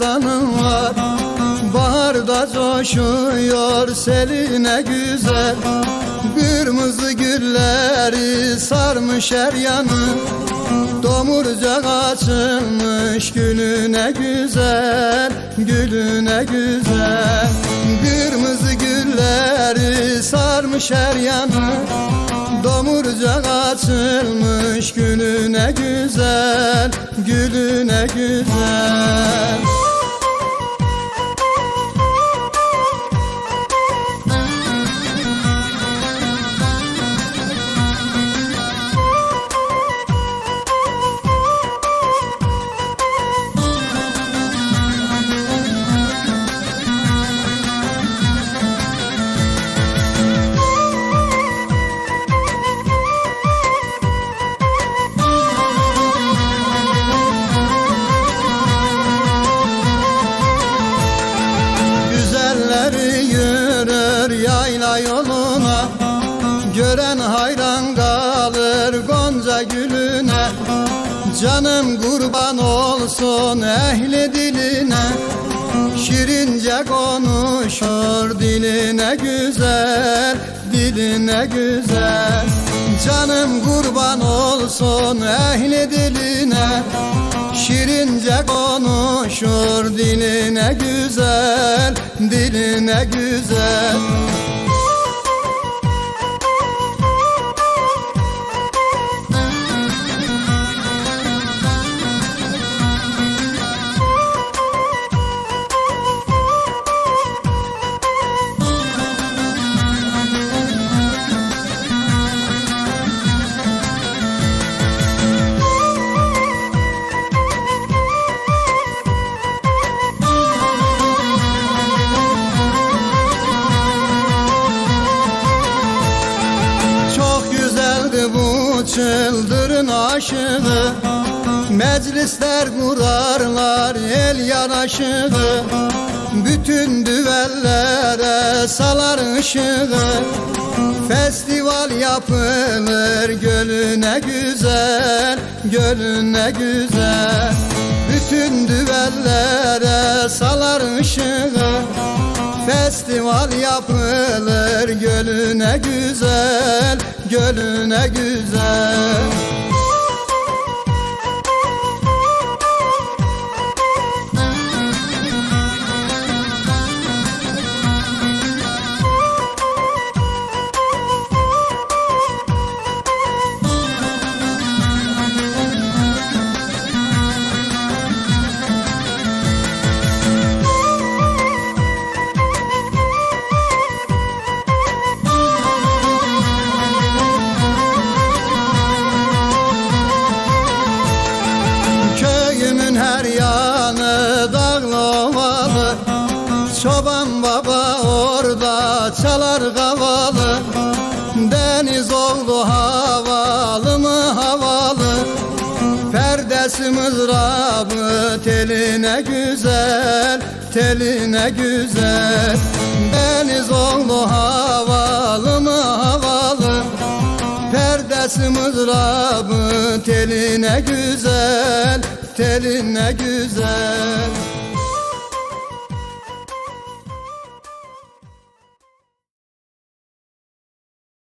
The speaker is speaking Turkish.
destanın var. Baharda coşuyor seline güzel. Kırmızı gülleri sarmış her yanı. Domurcak açılmış gülüne güzel Gülüne güzel. Kırmızı gülleri sarmış her yanı. Domurcak açılmış gülüne güzel Gülüne güzel yayla yoluna Gören hayran kalır gonca gülüne. Canım kurban olsun ehli diline. Şirince konuşur diline güzel Diline güzel. Canım kurban olsun ehli diline. Şirince konuşur diline güzel Diline güzel çıldırın aşığı. Meclisler kurarlar el yanaşığı. Bütün düvellere salar ışığı. Festival yapılır gölüne güzel Gölüne güzel. Bütün düvellere salar ışığı Festival yapılır gölüne güzel, gölüne güzel. Çoban baba orada çalar kavalı Deniz oldu havalı mı havalı? Perdesi mızrabı teline güzel Teline güzel. Deniz oldu havalı mı havalı? Perdesi mızrabı teline güzel, teline güzel